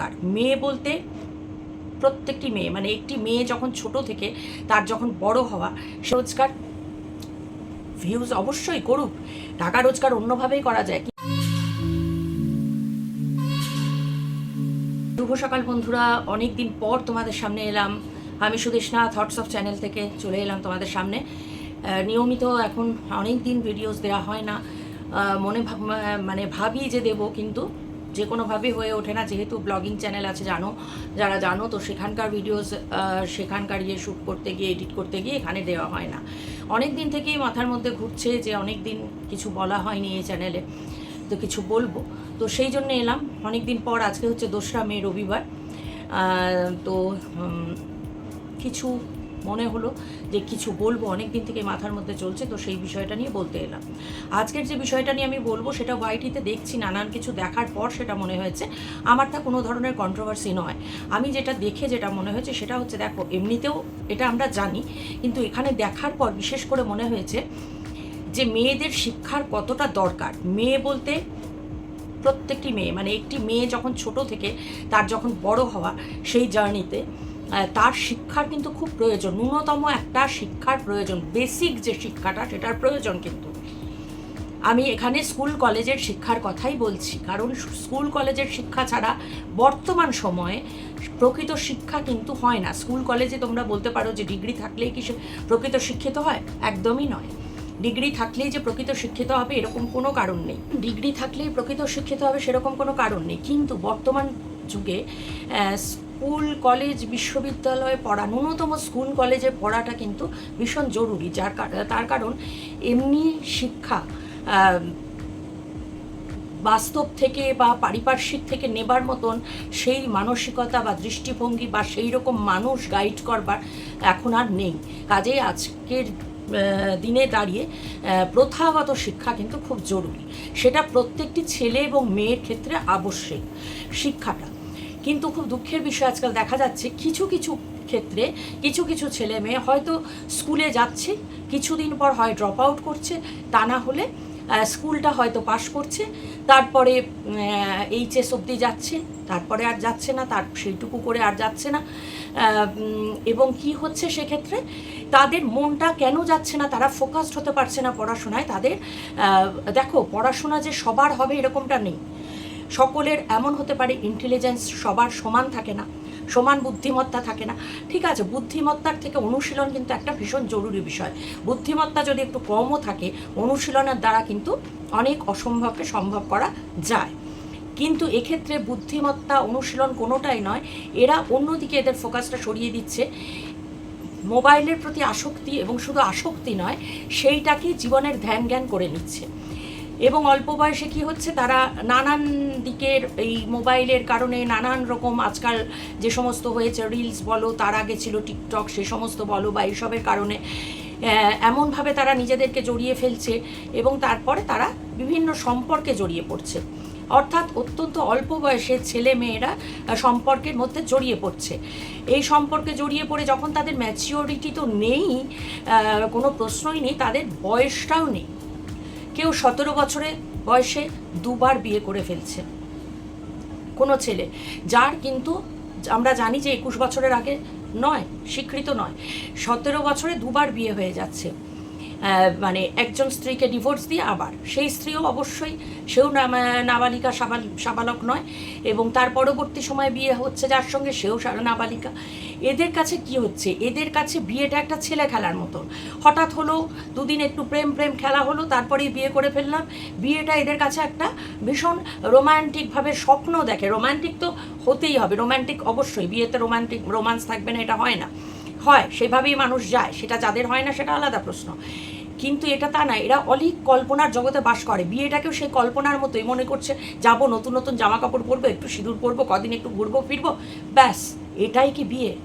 দরকার। মেয়ে বলতে প্রত্যেকটি মেয়ে মানে একটি মেয়ে যখন ছোট থেকে তার যখন বড় হওয়া, সে রোজগার ভিউজ অবশ্যই করুক। টাকা রোজগার অন্যভাবেই করা যায়। শুভ সকাল বন্ধুরা। অনেক দিন পর তোমাদের সামনে এলাম। আমি সুদেশনা থটস অফ চ্যানেল থেকে চলে এলাম তোমাদের সামনে। নিয়মিত এখন অনেক দিন ভিডিওস দেওয়া হয় না। মনে মানে ভাবি যে দেব, কিন্তু যে কোনোভাবে হয়ে ওঠে না। যেহেতু ব্লগিং চ্যানেল আছে, জানো, যারা জানো, তো সেখানকার ভিডিওস সেখানকার ইয়ে শ্যুট করতে গিয়ে এডিট করতে গিয়ে এখানে দেওয়া হয় না। অনেক দিন থেকেই মাথার মধ্যে ঘুরছে যে অনেক দিন কিছু বলা হয়নি এই চ্যানেলে তো কিছু বলব। তো সেই জন্য এলাম। অনেক দিন পর, আজকে হচ্ছে দোসরা মে, রবিবার। তো কিছু মনে হলো যে কিছু বলব অনেক দিন থেকে মাথার মধ্যে চলছে, তো সেই বিষয়টা নিয়ে বলতে এলাম। আজকের যে বিষয়টা নিয়ে আমি বলব, সেটা ওয়াইটিতে দেখছি, নানান কিছু দেখার পর সেটা মনে হয়েছে, আমারটা কোনো ধরনের কন্ট্রোভার্সি নয়। আমি যেটা দেখে যেটা মনে হয়েছে, সেটা হচ্ছে দেখো, এমনিতেও এটা আমরা জানি, কিন্তু এখানে দেখার পর বিশেষ করে মনে হয়েছে যে মেয়েদের শিক্ষার কতটা দরকার। মেয়ে বলতে প্রত্যেকটি মেয়ে মানে একটি মেয়ে যখন ছোট থেকে, তার যখন বড় হওয়া, সেই জার্নিতে তার শিক্ষার কিন্তু খুব প্রয়োজন। ন্যূনতম একটা শিক্ষার প্রয়োজন বেসিক যে শিক্ষাটা, সেটার প্রয়োজন কিন্তু। আমি এখানে স্কুল কলেজের শিক্ষার কথাই বলছি, কারণ স্কুল কলেজের শিক্ষা ছাড়া বর্তমান সময়ে প্রকৃত শিক্ষা কিন্তু হয় না। স্কুল কলেজে তোমরা বলতে পারো যে ডিগ্রি থাকলেই কি প্রকৃত শিক্ষিত হয়? একদমই নয়। ডিগ্রি থাকলেই যে প্রকৃত শিক্ষিত হবে, এরকম কোনো কারণ নেই। ডিগ্রি থাকলেই প্রকৃত শিক্ষিত হবে, সেরকম কোনো কারণ নেই। কিন্তু বর্তমান যুগে স্কুল, কলেজ, বিশ্ববিদ্যালয়ে পড়া, ন্যূনতম স্কুল, কলেজে পড়াটা কিন্তু ভীষণ জরুরি। যার তার কারণ এমনি শিক্ষা বাস্তব থেকে বা পারিপার্শ্বিক থেকে নেবার মতন সেই মানসিকতা বা দৃষ্টিভঙ্গি বা সেই রকম মানুষ গাইড করবার এখন আর নেই। কাজেই আজকের দিনে দাঁড়িয়ে প্রথাগত শিক্ষা কিন্তু খুব জরুরি। সেটা প্রত্যেকটি ছেলে এবং মেয়ের ক্ষেত্রে আবশ্যিক শিক্ষাটা। কিন্তু খুব দুঃখের বিষয় আজকাল দেখা যাচ্ছে, কিছু কিছু ক্ষেত্রে কিছু কিছু ছেলে মেয়ে হয়তো স্কুলে যাচ্ছে, কিছুদিন পর হয় ড্রপ আউট করছে, তা না হলে স্কুলটা হয়তো পাশ করছে, তারপরে এইচএস অবধি যাচ্ছে, তারপরে আর যাচ্ছে না, তার সেইটুকু করে আর যাচ্ছে না এবং কি হচ্ছে সেক্ষেত্রে? তাদের মনটা কেন যাচ্ছে না? তারা ফোকাসড হতে পারছে না পড়াশোনায়, তাদের দেখো, পড়াশোনা যে সবার হবে এরকমটা নেই। সকলের এমন হতে পারে ইন্টেলিজেন্স সবার সমান থাকে না, সমান বুদ্ধিমত্তা থাকে না। ঠিক আছে, বুদ্ধিমত্তার থেকে অনুশীলন কিন্তু একটা ভীষণ জরুরি বিষয়। বুদ্ধিমত্তা যদি একটু কমও থাকে, অনুশীলনের দ্বারা কিন্তু অনেক অসম্ভবকে সম্ভব করা যায়। কিন্তু এক্ষেত্রে বুদ্ধিমত্তা অনুশীলন কোনোটাই নয়, এরা অন্যদিকে এদের ফোকাসটা সরিয়ে দিচ্ছে। মোবাইলের প্রতি আসক্তি এবং শুধু আসক্তি নয়, সেইটাকে জীবনের ধ্যান জ্ঞান করে নিচ্ছে। এবং অল্প বয়সে কি হচ্ছে, তারা নানান দিকের এই মোবাইলের কারণে নানান রকম আজকাল যে সমস্ত হয়েছে রিলস বলো, তার আগে ছিল টিকটক সে সমস্ত বলো বা এইসবের কারণে এমনভাবে তারা নিজেদেরকে জড়িয়ে ফেলছে এবং তারপরে তারা বিভিন্ন সম্পর্কে জড়িয়ে পড়ছে। অর্থাৎ অত্যন্ত অল্প বয়সে ছেলে মেয়েরা সম্পর্কের মধ্যে জড়িয়ে পড়ছে। এই সম্পর্কে জড়িয়ে পড়ে যখন তাদের ম্যাচিওরিটি তো নেই কোনো প্রশ্নই নেই, তাদের বয়সটাও নেই। কেউ সতেরো বছরে বয়সে দুবার বিয়ে করে ফেলছে। কোনো ছেলে, যার কিন্তু আমরা জানি যে একুশ বছরের আগে নয়, স্বীকৃত নয়, সতেরো বছরে দুবার বিয়ে হয়ে যাচ্ছে। মানে একজন স্ত্রীকে ডিভোর্স দিয়ে আবার। সেই স্ত্রীও অবশ্যই সেও নাবালিকা, সাবাল- সাবালক নয় এবং তার পরবর্তী সময়ে বিয়ে হচ্ছে, যার সঙ্গে সেও নাবালিকা। এদের কাছে কি হচ্ছে? এদের কাছে বিয়েটা একটা ছেলে খেলার মতন। হঠাৎ হলো, দুদিন একটু প্রেম প্রেম খেলা হলো, তারপরেই বিয়ে করে ফেললাম। বিয়েটা এদের কাছে একটা ভীষণ রোমান্টিকভাবে স্বপ্ন দেখে। রোম্যান্টিক তো হতেই হবে, রোমান্টিক অবশ্যই। বিয়েতে রোমান্টিক রোমান্স থাকবে না, এটা হয় না। হয়, সেভাবেই মানুষ যায়, সেটা যাদের হয় না, সেটা আলাদা প্রশ্ন। কিন্তু এটা তা না, এরা অলিক কল্পনার জগতে বাস করে। বিয়েটাকেও সেই কল্পনার মতোই মনে করছে, যাব, নতুন নতুন জামা কাপড় পরবো, একটু সিঁদুর পরবো, কদিন একটু ঘুরবো, ফিরবো। ব্যাস, এটাই কি বিয়ে?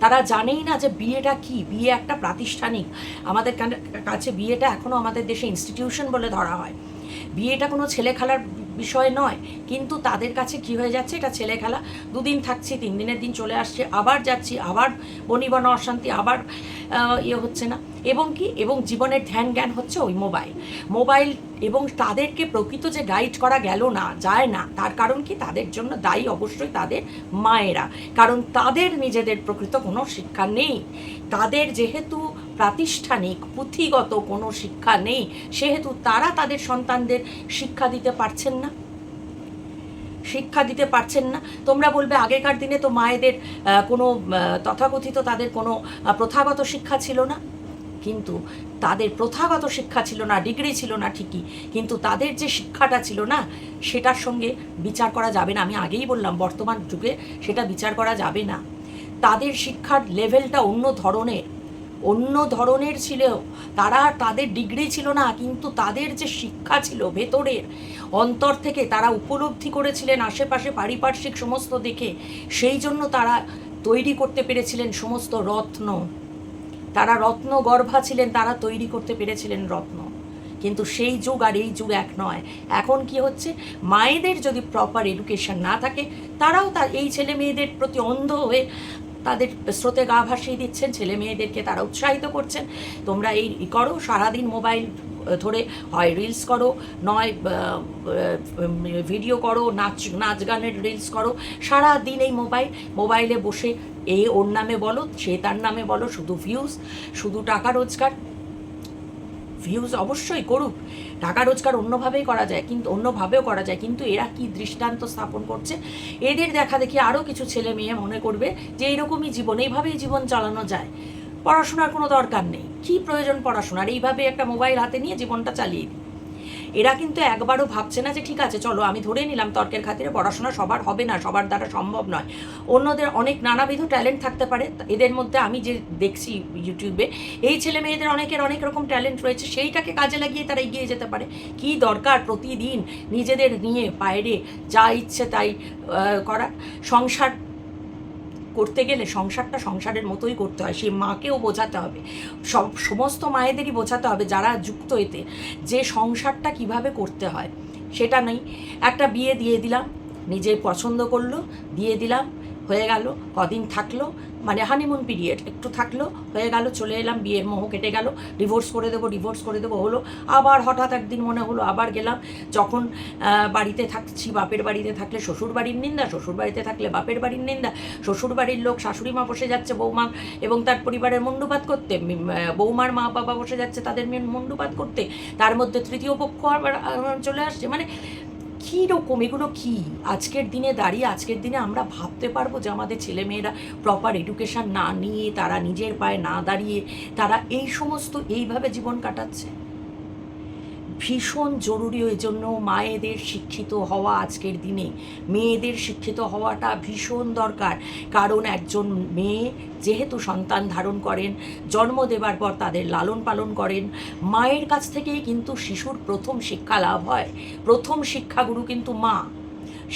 তারা জানেই না যে বিয়েটা কি? বিয়ে একটা প্রাতিষ্ঠানিক। আমাদের কাছে বিয়েটা এখনও আমাদের দেশে ইনস্টিটিউশন বলে ধরা হয়। বিয়েটা কোনো ছেলে খেলার বিষয় নয়। কিন্তু তাদের কাছে কি হয়ে যাচ্ছে? এটা ছেলে খেলা। দুদিন থাকছি তিন দিনের দিন চলে আসছে, আবার যাচ্ছি, আবার বনিবনা অশান্তি, আবার ইয়ে হচ্ছে না। এবং কি? এবং জীবনের ধ্যান জ্ঞান হচ্ছে ওই মোবাইল। মোবাইল এবং তাদেরকে প্রকৃত যে গাইড করা গেল না, যায় না, তার কারণ কি? তাদের জন্য দায়ী অবশ্যই তাদের মায়েরা। কারণ তাদের নিজেদের প্রকৃত কোনো শিক্ষা নেই। তাদের যেহেতু প্রাতিষ্ঠানিক, পুঁথিগত কোনো শিক্ষা নেই, সেহেতু তারা তাদের সন্তানদের শিক্ষা দিতে পারছেন না। শিক্ষা দিতে পারছেন না। তোমরা বলবে, আগেকার দিনে তো মায়েদের কোনো তথাকথিত তাদের কোনো প্রথাগত শিক্ষা ছিল না। কিন্তু তাদের প্রথাগত শিক্ষা ছিল না, ডিগ্রি ছিল না ঠিকই। কিন্তু তাদের যে শিক্ষাটা ছিল না, সেটার সঙ্গে বিচার করা যাবে না। আমি আগেই বললাম, বর্তমান যুগে সেটা বিচার করা যাবে না। তাদের শিক্ষার লেভেলটা অন্য ধরনের। অন্য ধরনের ছিল তারা তাদের ডিগ্রি ছিল না, কিন্তু তাদের যে শিক্ষা ছিল ভেতরের, অন্তর থেকে তারা উপলব্ধি করেছিলেন আশেপাশে পারিপার্শ্বিক সমস্ত দেখে, সেই জন্য তারা তৈরি করতে পেরেছিলেন সমস্ত রত্ন। তারা রত্ন গর্ভা ছিলেন, তারা তৈরি করতে পেরেছিলেন রত্ন। কিন্তু সেই যুগ আর এই যুগ এক নয়। এখন কি হচ্ছে? মায়েদের যদি প্রপার এডুকেশন না থাকে, তারাও তার এই ছেলে মেয়েদের প্রতি অন্ধ হয়ে তাদের স্রোতে গা ভাসিয়ে দিচ্ছেন, ছেলে মেয়েদেরকে তারা উৎসাহিত করছেন। তোমরা এই করো, সারাদিন মোবাইল ধরে হয় রিলস করো, নয় ভিডিও করো, নাচ নাচ গানের রিলস করো। সারা দিন এই মোবাইল, মোবাইলে বসে এ ওর নামে বলো, সে তার নামে বলো, শুধু ভিউজ শুধু টাকা রোজগার। ভিউজ অবশ্যই করুক। টাকা রোজগার অন্যভাবেই করা যায়, কিন্তু অন্যভাবেও করা যায়, কিন্তু এরা কি দৃষ্টান্ত স্থাপন করছে, এদের দেখা দেখি আরও কিছু ছেলে মেয়ে মনে করবে যে এইরকমই জীবন, এইভাবেই জীবন চালানো যায়। পড়াশোনার কোনো দরকার নেই। কী প্রয়োজন পড়াশোনার? এইভাবে একটা মোবাইল হাতে নিয়ে জীবনটা চালিয়ে দিই। এরা কিন্তু একবারও ভাবছে না যে ঠিক আছে, চলো আমি ধরে নিলাম তর্কের খাতিরে পড়াশোনা সবার হবে না, সবার দ্বারা সম্ভব নয়। অন্যদের অনেক নানাবিধ ট্যালেন্ট থাকতে পারে। এদের মধ্যে আমি যে দেখছি ইউটিউবে এই ছেলে মেয়েদের অনেকের অনেক রকম ট্যালেন্ট রয়েছে, সেইটাকে কাজে লাগিয়ে তারা এগিয়ে যেতে পারে। কি দরকার প্রতিদিন নিজেদের নিয়ে, বাইরে যা ইচ্ছে তাই করা। সংসার করতে গেলে সংসারটা সংসারের মতোই করতে হয়। সেই মাকেও বোঝাতে হবে। সব, সমস্ত মায়েদেরই বোঝাতে হবে যারা যুক্ত এতে যে সংসারটা কীভাবে করতে হয়। সেটা নেই। একটা বিয়ে দিয়ে দিলাম নিজে পছন্দ করল, দিয়ে দিলাম, হয়ে গেল, কদিন থাকল মানে হানিমুন পিরিয়ড একটু থাকল, হয়ে গেল, চলে এলাম, বিয়ের মোহ কেটে গেল ডিভোর্স করে দেবো ডিভোর্স করে দেবো, হলো, আবার হঠাৎ একদিন মনে হলো, আবার গেলাম, যখন বাড়িতে থাকছি, বাপের বাড়িতে থাকলে শ্বশুর বাড়ির নিন্দা, শ্বশুর বাড়িতে থাকলে বাপের বাড়ির নিন্দা, শ্বশুর বাড়ির লোক শাশুড়ি মা বসে যাচ্ছে বৌমা, এবং তার পরিবারের মুন্ডুপাত করতে বৌমার মা বাবা বসে যাচ্ছে, তাদের মেন মুন্ডুপাত করতে, তার মধ্যে তৃতীয় পক্ষ আবার চলে আসছে মানে কী রকম এগুলো কি? আজকের দিনে দাঁড়িয়ে, আজকের দিনে আমরা ভাবতে পারব যে আমাদের ছেলেমেয়েরা প্রপার এডুকেশান না নিয়ে, তারা নিজের পায়ে না দাঁড়িয়ে, তারা এই সমস্ত, এইভাবে জীবন কাটাচ্ছে? ভীষণ জরুরি ওই জন্য মায়েদের শিক্ষিত হওয়া আজকের দিনে। মেয়েদের শিক্ষিত হওয়াটা ভীষণ দরকার। কারণ একজন মেয়ে যেহেতু সন্তান ধারণ করেন, জন্ম দেবার পর তাদের লালন পালন করেন, মায়ের কাছ থেকেই কিন্তু শিশুর প্রথম শিক্ষা লাভ হয়। প্রথম শিক্ষাগুরু কিন্তু মা।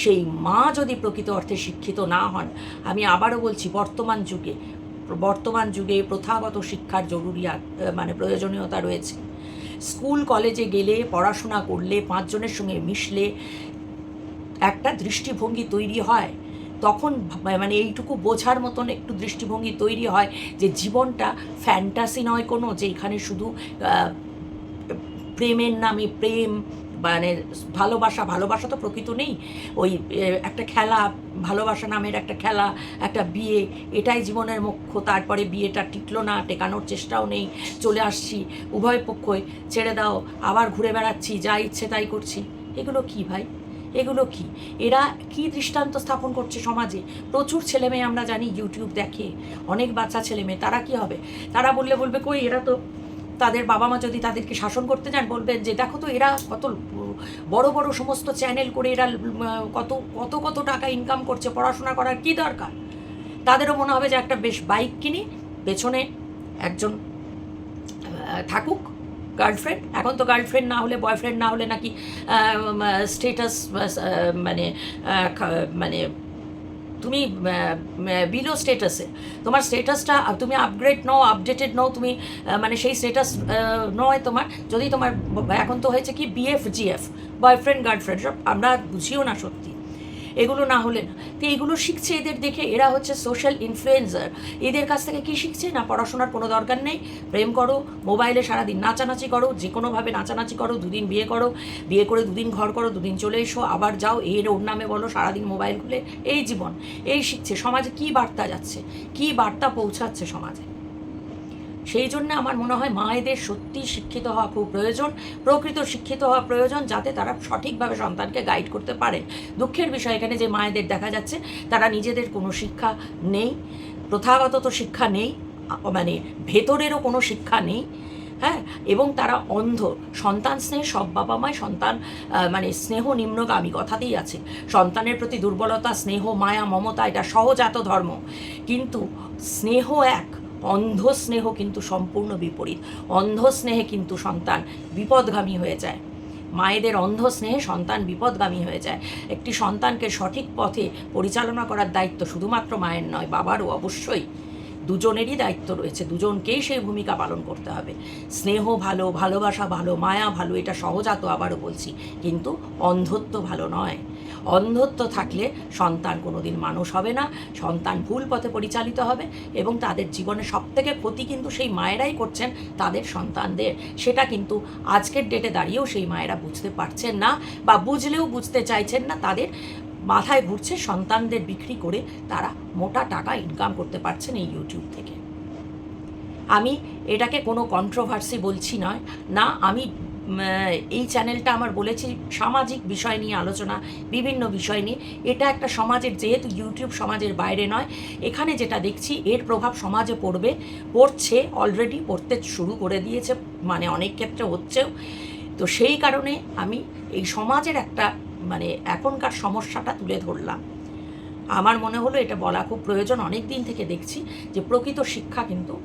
সেই মা যদি প্রকৃত অর্থে শিক্ষিত না হন, আমি আবারও বলছি, বর্তমান যুগে বর্তমান যুগে প্রথাগত শিক্ষার জরুরি মানে প্রয়োজনীয়তা রয়েছে। স্কুল, কলেজে গেলে, পড়াশোনা করলে, পাঁচজনের সঙ্গে মিশলে একটা দৃষ্টিভঙ্গি তৈরি হয়। তখন মানে এইটুকু বোঝার মতন একটু দৃষ্টিভঙ্গি তৈরি হয় যে জীবনটা ফ্যান্টাসি নয় কোনো, যে এখানে শুধু প্রেমের নামে প্রেম মানে ভালোবাসা ভালোবাসা তো প্রকৃত নেই। ওই একটা খেলা, ভালোবাসা নামের একটা খেলা, একটা বিয়ে, এটাই জীবনের মুখ্য। তারপরে বিয়েটা টিকলো না, টেকানোর চেষ্টাও নেই, চলে আসছি উভয় পক্ষই। ছেড়ে দাও, আবার ঘুরে বেড়াচ্ছি, যা ইচ্ছে তাই করছি। এগুলো কি ভাই? এগুলো কি? এরা কি দৃষ্টান্ত স্থাপন করছে সমাজে? প্রচুর ছেলেমেয়ে আমরা জানি, ইউটিউব দেখে। অনেক বাচ্চা ছেলেমেয়ে তারা কি হবে? তারা বললে বলবে, কই, এরা তো তাদের বাবা মা যদি তাদেরকে শাসন করতে যান, বলবেন যে, দেখো তো এরা কত বড় বড় সমস্ত চ্যানেল করে এরা কত কত কত টাকা ইনকাম করছে, পড়াশোনা করার কি দরকার? তাদেরও মনে হবে যে, একটা বেশ বাইক কিনি পেছনে একজন থাকুক গার্লফ্রেন্ড এখন তো গার্লফ্রেন্ড না হলে বয়ফ্রেন্ড না হলে নাকি স্টেটাস মানে মানে তুমি বিলো স্টেটাসে তোমার স্টেটাসটা তুমি আপগ্রেড নও আপডেটেড নও, তুমি মানে সেই স্টেটাস নয় তোমার। যদি তোমার এখন তো হয়েছে কি বিএফ জিএফ বয়ফ্রেন্ড গার্লফ্রেন্ড সব আমরা বুঝিও না সত্যি। এগুলো না হলে না। তো এইগুলো শিখছে এদের দেখে এরা হচ্ছে সোশ্যাল ইনফ্লুয়েন্সার এদের কাছ থেকে কি শিখছে? না পড়াশোনার কোনো দরকার নেই। প্রেম করো, মোবাইলে সারাদিন নাচানাচি করো যে কোনোভাবে নাচানাচি করো, দুদিন বিয়ে করো, বিয়ে করে দুদিন ঘর করো, দুদিন চলে এসো, আবার যাও, এর ওর নামে বলো, সারাদিন মোবাইল খুলে, এই জীবন। এই শিখছে। সমাজে কি বার্তা যাচ্ছে? কি বার্তা পৌঁছাচ্ছে সমাজে? সেই জন্য আমার মনে হয় মায়েদের সত্যি শিক্ষিত হওয়া খুব প্রয়োজন, প্রকৃত শিক্ষিত হওয়া প্রয়োজন, যাতে তারা সঠিকভাবে সন্তানকে গাইড করতে পারেন দুঃখের বিষয় এখানে যে মায়েদের দেখা যাচ্ছে, তারা নিজেদের কোনো শিক্ষা নেই, প্রথাগত তো শিক্ষা নেই মানে ভেতরেরও কোনো শিক্ষা নেই হ্যাঁ? এবং তারা অন্ধ, সন্তান স্নেহ সব বাবা মায় সন্তান মানে স্নেহ নিম্নগামী কথাতেই আছে। সন্তানের প্রতি দুর্বলতা, স্নেহ, মায়া, মমতা, এটা সহজাত ধর্ম। কিন্তু স্নেহ এক অন্ধ স্নেহ কিন্তু সম্পূর্ণ বিপরীত। অন্ধ স্নেহে কিন্তু সন্তান বিপদগামী হয়ে যায়। মায়েদের অন্ধ স্নেহে সন্তান বিপদগামী হয়ে যায়। একটি সন্তানকে সঠিক পথে পরিচালনা করার দায়িত্ব শুধুমাত্র মায়ের নয়, বাবারও অবশ্যই। দুজনেরই দায়িত্ব রয়েছে। দুজনকেই সেই ভূমিকা পালন করতে হবে। স্নেহ ভালো, ভালোবাসা ভালো, মায়া ভালো, এটা সহজাত আবারও বলছি। কিন্তু অন্ধত্ব ভালো নয়। অন্ধত্ব থাকলে সন্তান কোনোদিন মানুষ হবে না, সন্তান ভুল পথে পরিচালিত হবে এবং তাদের জীবনে সবথেকে ক্ষতি কিন্তু সেই মায়েরাই করছেন তাদের সন্তানদের। সেটা কিন্তু আজকের ডেটে দাঁড়িয়েও সেই মায়েরা বুঝতে পারছেন না বা বুঝলেও বুঝতে চাইছেন না তাদের। মাথায় ঘুরছে সন্তানদের বিক্রি করে তারা মোটা টাকা ইনকাম করতে পারছেন এই ইউটিউব থেকে। আমি এটাকে কোনো কন্ট্রোভার্সি বলছি নয়। না, আমি এই চ্যানেলটা আমার বলেছি সামাজিক বিষয় নিয়ে আলোচনা, বিভিন্ন বিষয় নিয়ে। এটা একটা সমাজের যেহেতু ইউটিউব সমাজের বাইরে নয়, এখানে যেটা দেখছি, এর প্রভাব সমাজে পড়বে, পড়ছে অলরেডি পড়তে শুরু করে দিয়েছে মানে অনেক ক্ষেত্রে হচ্ছেও। তো সেই কারণে আমি এই সমাজের একটা মানে এখনকার সমস্যাটা তুলে ধরলাম। আমার মনে হলো এটা বলা খুব প্রয়োজন অনেক দিন থেকে দেখছি যে প্রকৃত শিক্ষা কিন্তু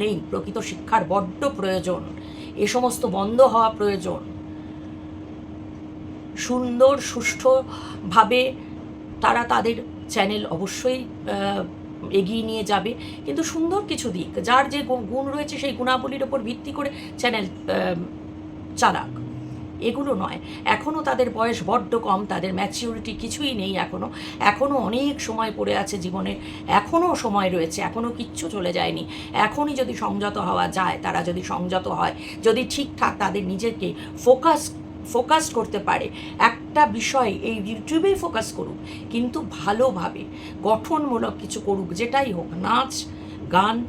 নেই, প্রকৃত শিক্ষার বড্ড প্রয়োজন। এ সমস্ত বন্ধ হওয়া প্রয়োজন। সুন্দর, সুষ্ঠুভাবে তারা তাদের চ্যানেল অবশ্যই এগিয়ে নিয়ে যাবে। কিন্তু সুন্দর কিছু দিক, যার যে গুণ রয়েছে সেই গুণাবলীর ওপর ভিত্তি করে চ্যানেল চালাক। এগুলো নয়। এখনও তাদের বয়স বড্ড কম, তাদের ম্যাচিউরিটি কিছুই নেই এখনও এখনও অনেক সময় পড়ে আছে জীবনে এখনও সময় রয়েছে এখনও কিচ্ছু চলে যায়নি। এখনই যদি সংযত হওয়া যায়, তারা যদি সংযত হয়, যদি ঠিকঠাক তাদের নিজেকে ফোকাস ফোকাস করতে পারে, একটা বিষয় এই ইউটিউবেই ফোকাস করুক, কিন্তু ভালোভাবে গঠনমূলক কিছু করুক, যেটাই হোক, নাচ, গান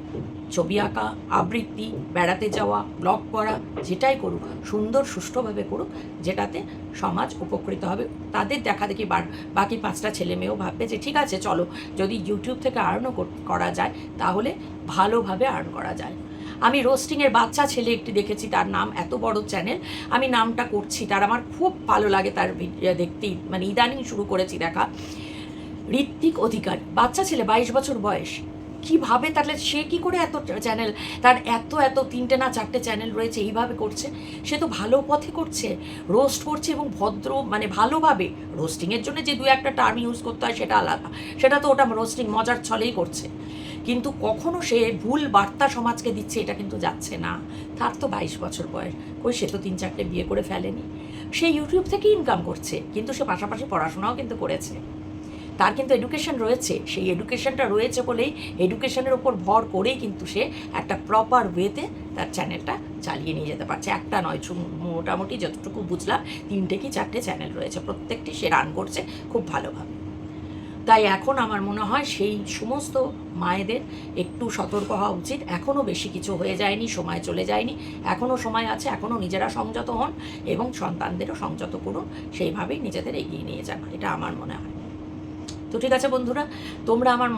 ছবি আঁকা, আবৃত্তি, বেড়াতে যাওয়া ব্লগ করা, যেটাই করুক, সুন্দর সুষ্ঠুভাবে করুক, যেটাতে সমাজ উপকৃত হবে। তাদের দেখা দেখি বাকি পাঁচটা ছেলে মেয়েও ভাববে যে, ঠিক আছে, চলো, যদি ইউটিউব থেকে আর্নও করা যায়, তাহলে ভালোভাবে আর্ন করা যায়। আমি রোস্টিংয়ের বাচ্চা ছেলে একটি দেখেছি, তার নাম এত বড় চ্যানেল আমি নামটা করছি, তার আমার খুব ভালো লাগে তার দেখতেই মানে ইদানিং শুরু করেছি দেখা। ঋত্বিক অধিকারী, বাচ্চা ছেলে, বাইশ বছর বয়স। কীভাবে তাহলে সে কি করে এত চ্যানেল তার এত এত তিনটে না চারটে চ্যানেল রয়েছে, এইভাবে করছে? সে তো ভালো পথে করছে রোস্ট করছে এবং ভদ্র মানে ভালোভাবে রোস্টিংয়ের জন্য যে দু একটা টার্ম ইউজ করতে হয় সেটা আলাদা। সেটা তো ওটা রোস্টিং মজার ছলেই করছে। কিন্তু কখনো সে ভুল বার্তা সমাজকে দিচ্ছে, এটা কিন্তু যাচ্ছে না। তার তো বাইশ বছর বয়স। কই সে তো তিন চারটে বিয়ে করে ফেলেনি। সে ইউটিউব থেকে ইনকাম করছে, কিন্তু সে পাশাপাশি পড়াশোনাও কিন্তু করেছে। তার কিন্তু এডুকেশন রয়েছে। সেই এডুকেশনটা রয়েছে বলেই এডুকেশনের ওপর ভর করেই কিন্তু সে একটা প্রপার ওয়েতে তার চ্যানেলটা চালিয়ে নিয়ে যেতে পারছে। একটা নয় মোটামুটি যতটুকু বুঝলাম, তিনটে কি চারটে চ্যানেল রয়েছে। প্রত্যেকটি সে রান করছে খুব ভালোভাবে। তাই এখন আমার মনে হয় সেই সমস্ত মায়েদের একটু সতর্ক হওয়া উচিত। এখনও বেশি কিছু হয়ে যায়নি, সময় চলে যায়নি। এখনও সময় আছে এখনও নিজেরা সংযত হন এবং সন্তানদেরও সংযত করুন। সেইভাবেই নিজেদের এগিয়ে নিয়ে যান। এটা আমার মনে হয়। তো ঠিক আছে বন্ধুরা, তোমরা আমার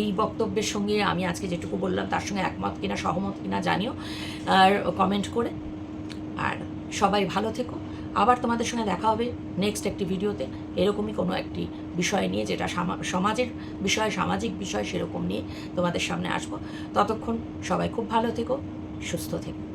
এই বক্তব্যের সঙ্গে আমি আজকে যেটুকু বললাম তার সঙ্গে একমত কিনা, সহমত কিনা জানিও আর কমেন্ট করে। আর সবাই ভালো থেকো। আবার তোমাদের সঙ্গে দেখা হবে নেক্সট একটি ভিডিওতে। এরকমই কোনো একটি বিষয় নিয়ে যেটা সমাজের বিষয়, সামাজিক বিষয় সেরকম নিয়ে তোমাদের সামনে আসব। ততক্ষণ সবাই খুব ভালো থেকো, সুস্থ থেকো।